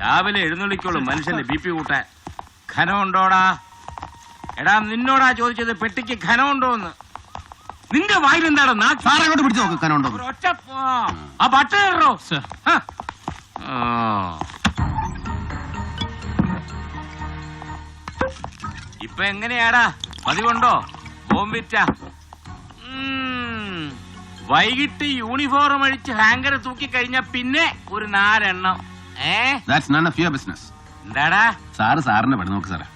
രാവിലെ എഴുന്നള്ളിക്കോളും മനുഷ്യന്റെ B P കൂട്ടാൻ. ഖനമുണ്ടോടാ എടാ നിന്നോടാ ചോദിച്ചത് പെട്ടിക്ക് ഘനമുണ്ടോന്ന്. നിന്റെ വായിൽ എന്താടാ അങ്ങോട്ട് പിടിച്ചു നോക്ക് ഖനമുണ്ടോ ആ കയറോ? ഇപ്പൊ എങ്ങനെയാടാ? പതിവുണ്ടോ? ബോംബിറ്റ. വൈകിട്ട് യൂണിഫോം അഴിച്ച് ഹാങ്കർ തൂക്കി കഴിഞ്ഞ പിന്നെ ഒരു നാലെണ്ണം. That's none of your business എന്താടാ? സാറ് സാറിന്റെ പണി നോക്ക് സാറേ.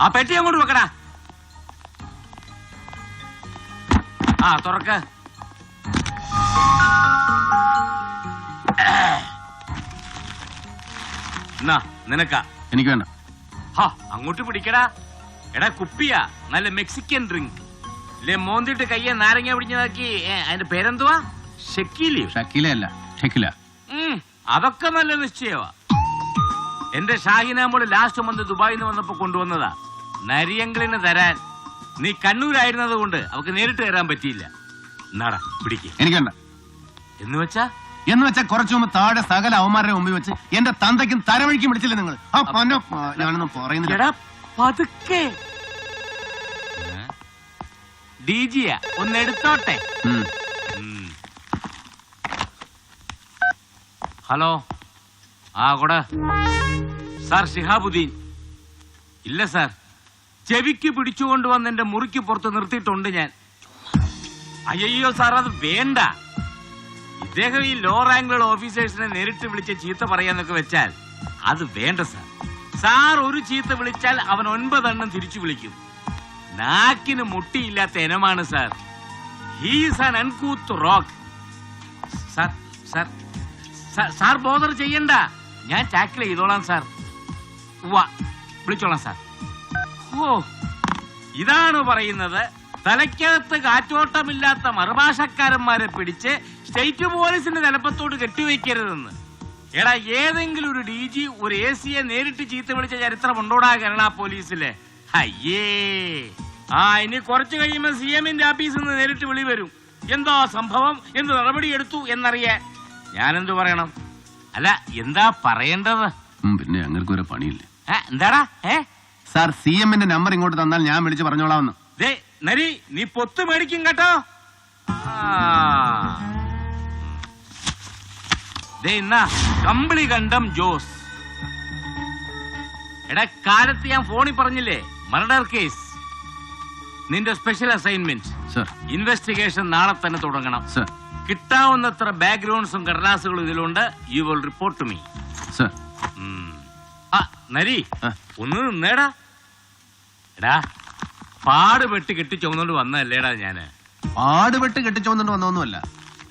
ആ, പെട്ടി അങ്ങോട്ട് വെക്കടാ. ആ തുറക്ക. എന്നാ നിനക്കാ? എനിക്ക് വേണ്ട. ഹാ അങ്ങോട്ട് പിടിക്കടാ. എടാ കുപ്പിയാ. നല്ല മെക്സിക്കൻ ഡ്രിങ്ക്. ഇല്ലേ മോന്തിട്ട് കയ്യെ നാരങ്ങ പിടിഞ്ഞതാക്കി അതിന്റെ പേരെന്തുവാ? ഷക്കീലിയോ? ഷക്കീല ഉം, അതൊക്കെ നല്ല നിശ്ചയമാ എന്റെ ഷാഹിനാമോൾ ലാസ്റ്റ് മന്ത് ദുബായിൽ നിന്ന് വന്നപ്പോ കൊണ്ടുവന്നതാ. നരിയങ്കിളിന് തരാൻ. നീ കണ്ണൂരായിരുന്നത് കൊണ്ട് അവക്ക് നേരിട്ട് തരാൻ പറ്റിയില്ല. എന്നാടാ പിടിക്ക്. എനിക്ക് വേണ്ട. എന്ന് വെച്ചാ? എന്ന് വെച്ചാൽ കുറച്ചു മുമ്പ് താഴെ സകല അവന്മാരുടെ മുമ്പിൽ വെച്ച് എന്റെ തന്തയ്ക്കും തരവഴിക്കും പിടിച്ചില്ലേ നിങ്ങൾ ആ പൊന്നോ ഞാനൊന്നും പറയുന്നില്ല. പതുക്കെ. ഡി ജിയാ ഒന്ന് എടുത്തോട്ടെ ഉം. ഉം. ഹലോ. ആ കൊട. സാർ ഷിഹാബുദ്ദീൻ ഇല്ല സാർ. ചെവിക്ക് പിടിച്ചുകൊണ്ട് വന്ന് എന്റെ മുറിക്ക് പുറത്ത് നിർത്തിയിട്ടുണ്ട് ഞാൻ. അയ്യോ സാർ അത് വേണ്ട. ഇദ്ദേഹം ഈ ലോ റാങ്കിലുള്ള ഓഫീസേഴ്സിനെ നേരിട്ട് വിളിച്ച് ചീത്ത പറയാന്നൊക്കെ വെച്ചാൽ അത് വേണ്ട സാർ. സാർ ഒരു ചീത്ത വിളിച്ചാൽ അവൻ ഒൻപതെണ്ണം തിരിച്ചു വിളിക്കും. നാക്കിന് മുട്ടിയില്ലാത്ത ഇനമാണ് sir. He's an rock sir sir sir- bother ചെയ്യണ്ട. ഞാൻ ടാക്കിൾ ചെയ്തോളാം സാർ. വിളിച്ചോളാം സാർ. ഓ ഇതാണ് പറയുന്നത് തലയ്ക്കകത്ത് കാറ്റോട്ടമില്ലാത്ത മറുഭാഷക്കാരന്മാരെ പിടിച്ച് സ്റ്റേറ്റ് പോലീസിന്റെ തലപ്പത്തോട് കെട്ടിവെക്കരുതെന്ന് എടാ ഏതെങ്കിലും ഒരു ഡി ജി ഒരു എ സിയെ നേരിട്ട് ചീത്ത വിളിച്ച ചരിത്രം ഉണ്ടോടാ കേരള പോലീസിലെ? അയ്യേ ആ ഇനി കുറച്ച് കഴിയുമ്പോൾ സി എമ്മിന്റെ ഓഫീസിൽ നിന്ന് നേരിട്ട് വിളി വരും. എന്താ സംഭവം? എന്ത് നടപടി എടുത്തു എന്നറിയാൻ. ഞാനെന്തു പറയണം? അല്ല എന്താ പറയേണ്ടത്? പിന്നെ ഞങ്ങൾക്ക് ഒരു പണിയില്ല? എന്താടാ? ഏ? സാർ സി എമ്മിന്റെ നമ്പർ ഇങ്ങോട്ട് തന്നാൽ ഞാൻ വിളിച്ച് പറഞ്ഞോളാമെന്ന്. ദേ നരി നീ പൊത്ത് മേടിക്കും കേട്ടോ. ആ. ദേ ഇന്നാ കമ്പിളി കണ്ടം ജോസ്. എടാ കാലത്ത് ഞാൻ ഫോണിൽ പറഞ്ഞില്ലേ? Murder case. നിന്റെ സ്പെഷ്യൽ അസൈൻമെന്റ് ഇൻവെസ്റ്റിഗേഷൻ നാളെ തന്നെ തുടങ്ങണം. സർ കിട്ടാവുന്നത്ര ബാക്ക്ഗ്രൗണ്ട്സും കടലാസുകളും ഇതിലുണ്ട്. You will report to me sir ആ നരി ആ. ഒന്ന് നിന്നേടാ. എടാ പാടുപെട്ട് കെട്ടി ചുമന്നുകൊണ്ട് വന്നല്ലേടാ ഞാൻ. പാടുപെട്ട് കെട്ടിച്ചോന്നിട്ട് വന്നൊന്നുമല്ല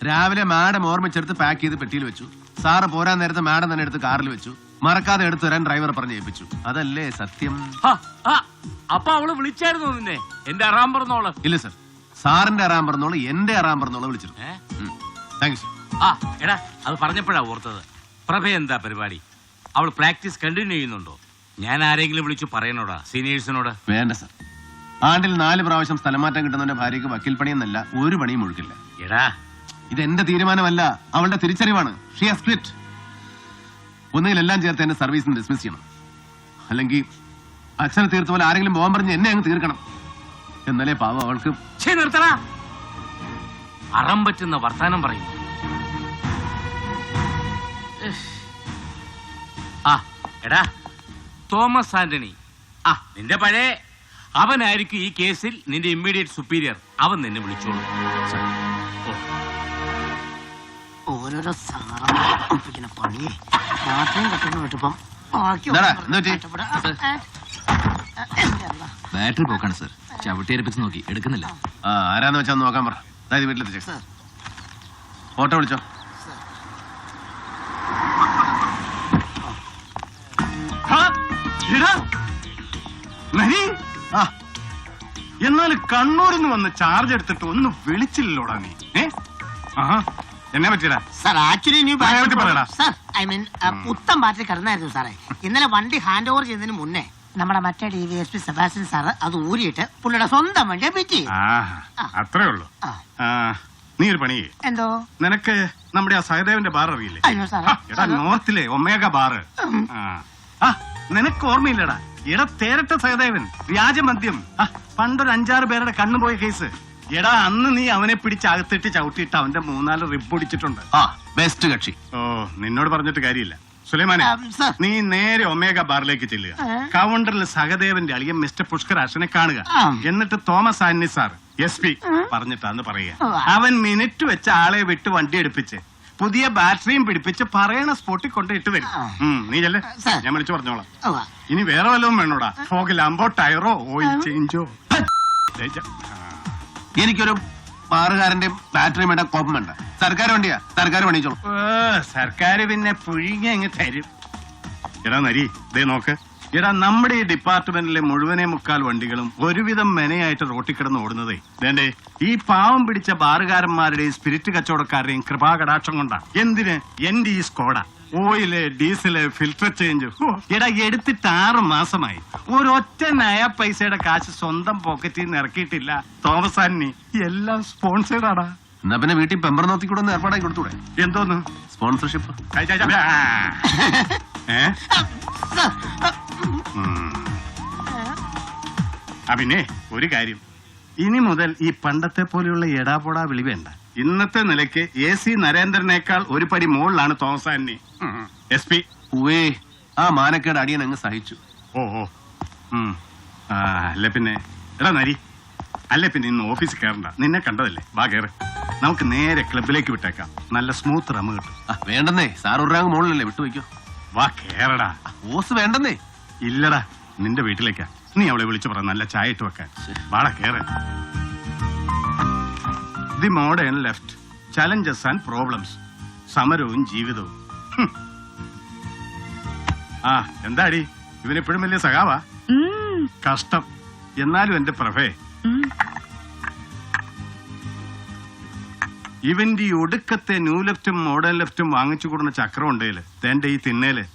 രാവിലെ മാഡം ഓർമ്മിച്ചെടുത്ത് പാക്ക് ചെയ്ത് പെട്ടിയിൽ വെച്ചു. സാറ് പോരാൻ നേരത്തെ മാഡം തന്നെ എടുത്ത് കാറിൽ വെച്ചു. മറക്കാതെ എടുത്തു തരാൻ ഡ്രൈവർ പറഞ്ഞ് ഏൽപ്പിച്ചു. അതല്ലേ സത്യം? ഹ, ആ, അപ്പൊ അവൾ വിളിച്ചായിരുന്നു നിന്നെ? എന്റെ അറാം പറഞ്ഞോളാം. ഇല്ല സർ സാറിന്റെ അറാൻ പറഞ്ഞോളൂ എന്റെ അറാൻ പറഞ്ഞോളൂ വിളിച്ചിരുന്നു. ഏ? താങ്ക് ആ എടാ അത് പറഞ്ഞപ്പോഴാ ഓർത്തത്. പ്രഭ എന്താ പരിപാടി? അവൾ പ്രാക്ടീസ് കണ്ടിന്യൂ ചെയ്യുന്നുണ്ടോ? ഞാൻ ആരെങ്കിലും വിളിച്ചു പറയണോടാ സീനിയേഴ്സിനോട്? വേണ്ട സർ ആണ്ടിൽ നാല് പ്രാവശ്യം സ്ഥലമാറ്റം കിട്ടുന്നവന്റെ ഭാര്യക്ക് വക്കീൽ പണിയെന്നല്ല ഒരു പണിയും ഒഴുക്കില്ല എടാ. ഇത് എന്റെ തീരുമാനമല്ല അവളുടെ തിരിച്ചറിവാണ്. ഷീ ഹാസ് ക്വിറ്റ് ഒന്നുകിൽ എല്ലാം ചേർത്ത് എന്റെ സർവീസിന് ഡിസ്മിസ് ചെയ്യണം. അല്ലെങ്കിൽ അച്ഛനെ തീർത്ത പോലെ ആരെങ്കിലും പോകാൻ പറഞ്ഞ് എന്നെ അങ്ങ് തീർക്കണം. എന്നാലേ പാവം അവൾക്ക് ഛേ നിർത്തടാ. അറം പറ്റുന്ന വർത്താനം പറയും. ആ എടാ തോമസ് ആന്റണി. ആ നിന്റെ പഴയ അവനായിരിക്കും ഈ കേസിൽ നിന്റെ ഇമ്മീഡിയറ്റ് സുപ്പീരിയർ. അവൻ നിന്നെ വിളിച്ചോളൂ. ഓരോരോ ഒപ്പിക്കുന്ന പണിയെ. മാത്രം കിട്ടുന്നു വിട്ടപ്പം ബാക്കി ബാറ്ററി പോക്കാണ് സർ. ചവിട്ടിയരപ്പിച്ച് നോക്കി. എടുക്കുന്നില്ല. ആ ആരാന്ന് വെച്ചാൽ നോക്കാൻ പറ. അതായത് വീട്ടിലെത്തിച്ചേ. സർ. ഓട്ടോ വിളിച്ചോ. എന്നാൽ എന്നാൽ കണ്ണൂരിൽ നിന്ന് വന്ന് ചാർജ് എടുത്തിട്ട് ഒന്ന് വിളിച്ചില്ലോടാ നീ. ഏ? ആഹാ എന്നെ പറ്റിയടാ. സാർ ആക്ച്വലി ന്യൂ എവിടെ പറയടാ? സാർ ഐ മീൻ പുത്തൻ ബാറ്ററി കിടന്നായിരുന്നു സാറേ. ഇന്നലെ വണ്ടി ഹാൻഡ് ഓവർ ചെയ്തതിന് മുന്നേ നമ്മുടെ മറ്റേ D V S P Sebastian sir അത് ഊരിയിട്ട് പുള്ളിയുടെ സ്വന്തം വണ്ടിയെ പിറ്റി ആ. അത്രേ ഉള്ളൂ. നീ ഒരു പണി എന്തോ? നിനക്ക് നമ്മുടെ ആ സഹദേവന്റെ ബാർ അറിയില്ലേ? എടാ നോർത്തിലെ ഒമേഗ ബാറ് ആ. ആ നിനക്ക് ഓർമ്മയില്ലടാ. എടാ തേരട്ട സഹദേവൻ വ്യാജമദ്യം. പണ്ടൊരു അഞ്ചാറ് പേരുടെ കണ്ണു പോയ കേസ്. എടാ അന്ന് നീ അവനെ പിടിച്ച് അകത്തിട്ട് ചവിട്ടിയിട്ട് അവന്റെ മൂന്നാൽ റിബ് ഒടിച്ചിട്ടുണ്ട് ആ ബെസ്റ്റ് കക്ഷി. ഓ നിന്നോട് പറഞ്ഞിട്ട് കാര്യമില്ല. സുലൈമാനെ സർ. നീ നേരെ ഒമേഗ ബാറിലേക്ക് ചെല്ലുക. കൗണ്ടറിൽ സഹദേവന്റെ അളിയൻ മിസ്റ്റർ പുഷ്കർ അശനെ കാണുക. ആ. എന്നിട്ട് തോമസ് ആന്നി സാർ എസ് പി പറഞ്ഞിട്ടാന്ന് പറയുക. അവൻ മിനിറ്റ് വെച്ച് ആളെ വിട്ട് വണ്ടി എടുപ്പിച്ച് പുതിയ ബാറ്ററിയും പിടിപ്പിച്ച് പറയണ സ്പോട്ടിൽ കൊണ്ട് ഇട്ട് വരും. ആ. ഉം, നീ ചെല്ലേ. സർ. ഞാൻ വിളിച്ചു പറഞ്ഞോളാം. ഉവ്വ. ഇനി വേറെ വല്ലതും വേണോടാ? Fog ലാമ്പോ ടയറോ oil ചേഞ്ചോ? ദേ, ച- എനിക്കൊരു ബാറുകാരന്റെയും വേണ്ട കോപ്പം വേണ്ട. സർക്കാർ വണ്ടിയാ. സർക്കാർ പണിയിച്ചോളൂ. സർക്കാർ പിന്നെ പുഴുങ്ങി തരും. നരി നോക്ക്. എടാ നമ്മുടെ ഈ ഡിപ്പാർട്ട്മെന്റിലെ മുഴുവനെ മുക്കാൽ വണ്ടികളും ഒരുവിധം മെനയായിട്ട് റോട്ടിൽ കിടന്ന് ഓടുന്നതേ. വേണ്ടേ ഈ പാവം പിടിച്ച ബാറുകാരന്മാരുടെയും സ്പിരിറ്റ് കച്ചവടക്കാരുടെയും കൃപാകടാക്ഷം കൊണ്ടാ. എന്തിന്? എന്റെ ഈ Skoda. Oil diesel filter change. എടാ എടുത്തിട്ട് ആറ് മാസമായി. ഒരൊറ്റ നയ പൈസയുടെ കാശ് സ്വന്തം പോക്കറ്റിൽ നിന്ന് ഇറക്കിയിട്ടില്ല. തോമസ് ആന്റി എല്ലാം സ്പോൺസേഡാടാ എന്നാ പിന്നെ വീട്ടിൽ പെമ്പർ നോത്തി കൂടെ ഒന്ന് ഏർപ്പാടാക്കി കൊടുത്തൂടെ? എന്തോന്ന്? സ്പോൺസർഷിപ്പ് അഭിനേ. ആ പിന്നെ ഒരു കാര്യം. ഇനി മുതൽ ഈ പണ്ടത്തെ പോലെയുള്ള എടാപോടാ വിളി വേണ്ട. ഇന്നത്തെ നിലയ്ക്ക് എ സി നരേന്ദ്രനേക്കാൾ ഒരു പടി മുകളിലാണ് തോമസ് ആന്റണി. S P. ഉവേ ആ മാനക്കേട് അടിയൻ അങ്ങ് സഹിച്ചു. ഓ ഓ. ഉം. ആ, അല്ല പിന്നെ. എടാ നരി അല്ല പിന്നെ ഇന്ന് ഓഫീസിൽ കയറണ്ട. നിന്നെ കണ്ടതല്ലേ? വാ കയറ് നമുക്ക് നേരെ ക്ലബിലേക്ക് വിട്ടേക്കാം. നല്ല സ്മൂത്ത് റമ്മ് കിട്ടും. ആ വേണ്ടെന്നേ. സാർ ഒരു റാങ്ക് മുകളിലല്ലേ വിട്ടുവയ്ക്കോ. വാ കേറടാ. ഓസ് വേണ്ടെന്നേ. ഇല്ലടാ നിന്റെ വീട്ടിലേക്കാ. നീ അവളെ വിളിച്ചു പറ നല്ല ചായ ഇട്ട് വെക്കാൻ. വാടാ കേറ്. The modern left challenges and problems സമരവും ജീവിതവും. ആ എന്താടി? ഇവനെപ്പോഴും വലിയ സഖാവാ? കഷ്ടം. എന്നാലും എന്റെ പ്രഭേ. ഇവന്റെ ഈ ഒടുക്കത്തെ ന്യൂ ലെഫ്റ്റും മോഡേൺ ലെഫ്റ്റും വാങ്ങിച്ചു കൂടുന്ന ചക്രം ഉണ്ടേൽ. തന്റെ ഈ തിന്നേൽ.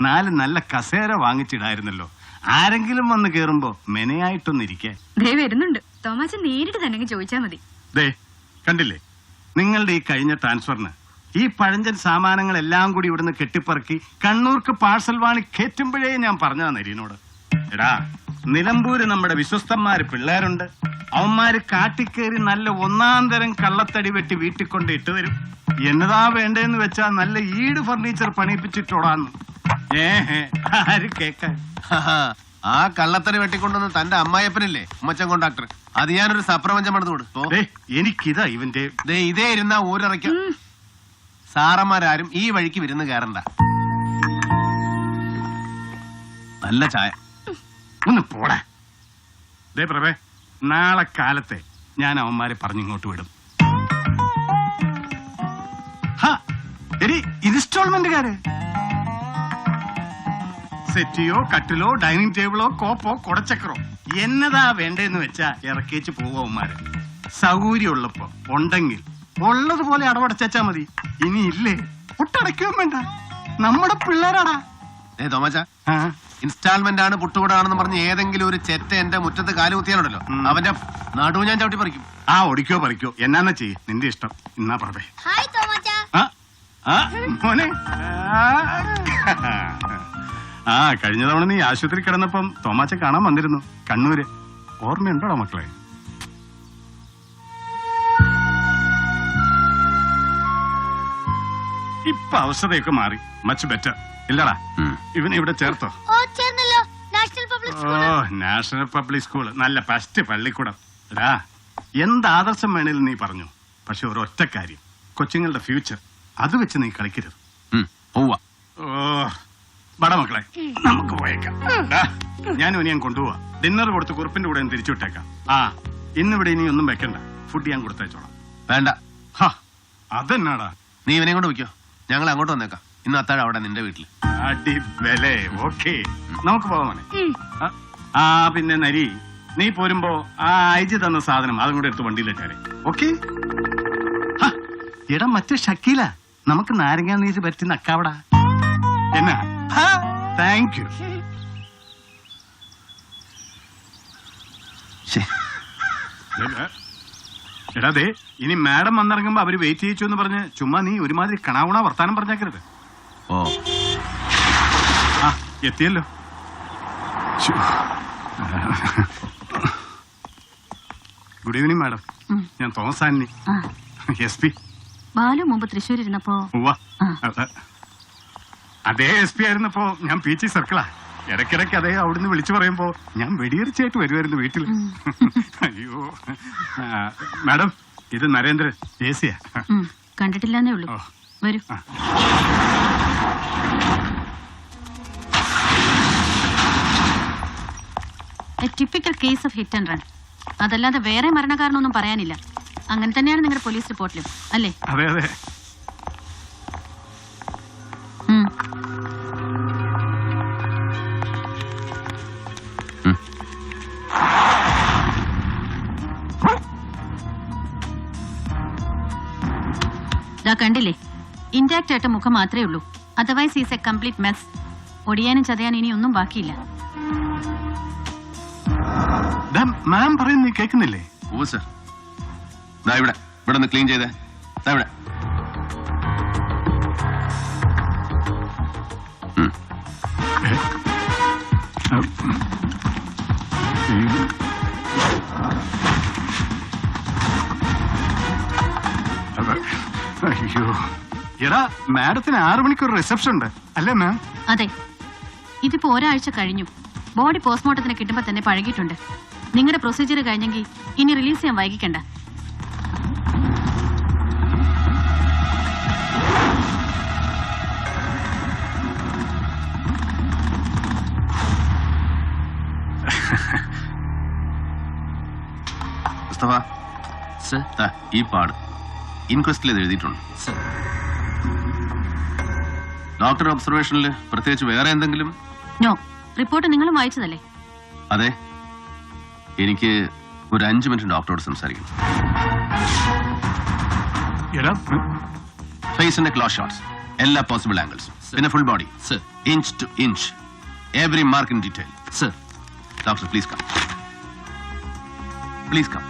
നാല് നല്ല കസേര വാങ്ങിച്ചിടായിരുന്നല്ലോ. ആരെങ്കിലും വന്ന് കേറുമ്പോ മെനയായിട്ടൊന്നിരിക്കേ. ദേ വരുന്നുണ്ട്. തോമാച്ച നേരിട്ട് തന്നെ ചോദിച്ചാ മതി. ദേ കണ്ടില്ലേ? നിങ്ങളുടെ ഈ കഴിഞ്ഞ ട്രാൻസ്ഫറിന് ഈ പഴഞ്ചൻ സാമാനങ്ങളെല്ലാം കൂടി ഇവിടുന്ന് കെട്ടിപ്പറക്കി കണ്ണൂർക്ക് പാഴ്സൽ വാണി കയറ്റുമ്പോഴേ ഞാൻ പറഞ്ഞതാ നരീനോട്. എടാ നിലമ്പൂര് നമ്മുടെ വിശ്വസ്തന്മാര് പിള്ളേരുണ്ട്. അവന്മാര് കാട്ടിക്കേറി നല്ല ഒന്നാം തരം കള്ളത്തടി വെട്ടി വീട്ടിൽ കൊണ്ട് ഇട്ടു തരും. എന്നതാ വേണ്ടെന്ന് വെച്ചാ നല്ല ഈട് ഫർണിച്ചർ പണിയിപ്പിച്ചിട്ടോടാന്ന്. ഏഹ് ആര് കേക്കാൻ ആ കള്ളത്തറി വെട്ടിക്കൊണ്ടുവന്ന തന്റെ അമ്മായപ്പനില്ലേ ഉമ്മച്ചൻ കോണ്ടാക്ടർ അത് ഞാനൊരു സപ്രപഞ്ചം പണിത് കൊടുത്തു. ദേ എനിക്കിതാ ഇവന്റെ ദേ ഇതേ ഇരുന്ന ഊരിറക്ക സാറന്മാരാരും ഈ വഴിക്ക് വിരുന്ന് കയറണ്ട. നല്ല ചായ. ഒന്ന് പോടാ. ദേ പ്രഭേ നാളെ കാലത്തെ ഞാൻ അവന്മാരെ പറഞ്ഞിങ്ങോട്ട് വിടും. ഹാ, എടി ഇൻസ്റ്റാൾമെന്റുകാര്. സെറ്റിയോ കട്ടിലോ ഡൈനിങ് ടേബിളോ കോപ്പോ കുടച്ചക്രോ എന്നതാ വേണ്ടെന്ന് വെച്ചാ ഇറക്കിച്ച് പോവുമാര് സൗകര്യമുള്ളപ്പോ ഉണ്ടെങ്കിൽ. ഉള്ളതുപോലെ അടവടച്ചാ മതി. ഇനി ഇല്ലേ? ഒട്ടടയ്ക്കുകയും വേണ്ട. നമ്മുടെ പിള്ളേരാടാ. ഏ തോമച്ച. ആ. ഇൻസ്റ്റാൾമെന്റ് ആണ് പുട്ടുകൂടാണെന്ന് പറഞ്ഞ് ഏതെങ്കിലും ഒരു ചെറ്റ എന്റെ മുറ്റത്ത് കാലുകുത്തിയാലുണ്ടല്ലോ ഉം. അവന്റെ നടുവ് ഞാൻ ചവിട്ടി പറിക്കും. ആ ഒടിക്കോ പറിക്കോ. എന്നാ ചെയ്യ്? നിന്റെ ഇഷ്ടം. എന്നാ പറഞ്ഞേ ഹായ് തോമാച്ച. ആ ആ മോനെ. ആ. ആ കഴിഞ്ഞ തവണ നീ ആശുപത്രി കിടന്നപ്പം തോമാച്ച കാണാൻ വന്നിരുന്നു. കണ്ണൂര്. ഓർമ്മയുണ്ടോടാ മക്കളെ? ഇപ്പൊ അവസ്ഥയൊക്കെ മാറി. Much better. ഇല്ലടാ. ഇവൻ ഇവിടെ ചേർത്തോ. ഓ ചേർന്നല്ലോ. നാഷണൽ പബ്ലിക് ഓ സ്കൂൾ നാഷണൽ പബ്ലിക് സ്കൂൾ നല്ല ഫസ്റ്റ് പള്ളിക്കൂടം. എടാ എന്ത് ആദർശം വേണേലും നീ പറഞ്ഞു. പക്ഷെ ഒരൊറ്റ കാര്യം. കൊച്ചുങ്ങളുടെ ഫ്യൂച്ചർ അത് വെച്ച് നീ കളിക്കരുത്. ഓ ബട മക്കളെ നമുക്ക് പോയേക്കാം. ഞാൻ ഞാനും ഇനി ഞാൻ കൊണ്ടുപോവാ. ഡിന്നർ കൊടുത്ത് കുറിപ്പിന്റെ കൂടെ ഞാൻ തിരിച്ചു വിട്ടേക്കാം. ആ ഇന്നിവിടെ ഇനി ഒന്നും വെക്കണ്ട. ഫുഡ് ഞാൻ കൊടുത്തയച്ചോളാം വേണ്ട. ഹാ അതെന്നാടാ? നീ ഇവനെ കൊണ്ട് വയ്ക്കോ. ഞങ്ങൾ അങ്ങോട്ട് വന്നേക്കാം. ഇന്ന് അത്താഴം അവിടെ നിന്റെ വീട്ടിൽ അടി വിലേ ഓക്കെ നമുക്ക് പോവാമോനെ ആ പിന്നെ നരി നീ പോരുമ്പോ ആ അയച്ചു തന്ന സാധനം അതും കൂടെ എടുത്ത് വണ്ടിയിലിട്ടേരെ ഓക്കെ? എടാ മറ്റേ ഷക്കീല. നമുക്ക് നാരങ്ങാ നീര് പറ്റുന്ന നക്കാവടാ എന്നാ? താങ്ക് യു എടാതെ എടാ ദേ ഇനി മാഡം വന്നിറങ്ങുമ്പോ അവർ വെയിറ്റ് ചെയ്യിച്ചു എന്ന് പറഞ്ഞ് ചുമ്മാ നീ ഒരുമാതിരി കണാവുണ വർത്താനം പറഞ്ഞേക്കരുത്. ഓ. ആ എത്തിയല്ലോ. Good evening madam. ഞാൻ തോമസ് ആന്നി എസ് പി. ബാലു മുമ്പ് തൃശ്ശൂരിരുന്നപ്പോ ഉവ്വ. അതേ എസ് പി ആയിരുന്നപ്പോ ഞാൻ പി ജി സർക്കിളാ ഇടയ്ക്കിടയ്ക്ക് അതേ അവിടുന്ന് വിളിച്ചു പറയുമ്പോ ഞാൻ വെടിയറിച്ചായിട്ട് വരുമായിരുന്നു വീട്ടിൽ അയ്യോ. മാഡം ഇത് നരേന്ദ്ര എ സിയാ ഉം, കണ്ടിട്ടില്ലെന്നേ ഉള്ളൂ. വരൂ. Typical case of hit and run അതല്ലാതെ വേറെ മരണകാരണമൊന്നും പറയാനില്ല. അങ്ങനെ തന്നെയാണ് നിങ്ങളുടെ പോലീസ് റിപ്പോർട്ടിലും അല്ലേ? അതെ അതെ. ദാ കണ്ടില്ലേ? ഇന്റാക്ട് ആയിട്ട് മുഖം മാത്രമേ ഉള്ളൂ. Otherwise is a complete mess ഒടിയാനും ചതയാനും ഇനി ഒന്നും ബാക്കിയില്ല. മാം പറയുന്നത് കേൾക്കുന്നില്ലേ? ഓ സർ. ദാ ഇവിടെ ഇവിടെ ഒന്ന് ക്ലീൻ ചെയ്തേ. ദാ ഇവിടെ. ഉം. എടാ മാഡത്തിന് ആറു മണിക്കൂർ റിസപ്ഷൻ ഉണ്ട്. അല്ലേ മാം അതെ. ഇതിപ്പോ ഒരാഴ്ച കഴിഞ്ഞു. ബോഡി പോസ്റ്റ്മോർട്ടത്തിന് കിട്ടുമ്പോൾ തന്നെ പഴകിയിട്ടുണ്ട്. നിങ്ങളുടെ പ്രൊസീജിയർ കഴിഞ്ഞെങ്കിൽ ഇനി റിലീസ് ചെയ്യാൻ വൈകിക്കണ്ട. ഈ പാട്. ഇൻക്വസ്റ്റിൽ എഴുതിയിട്ടുണ്ട്. ഡോക്ടർ ഒബ്സർവേഷനിൽ പ്രത്യേകിച്ച് വേറെ എന്തെങ്കിലും? നോ റിപ്പോർട്ട് നിങ്ങളും വായിച്ചതല്ലേ? അതെ. എനിക്ക് ഒരു അഞ്ചു മിനിറ്റ് ഡോക്ടറോട് സംസാരിക്കണം. എടാ ഫേസിന്റെ ക്ലോസ് ഷോട്ട്സ് എല്ലാ പോസിബിൾ ആംഗിൾസ് പിന്നെ full body sir inch to inch every mark in detail sir doctor please come please come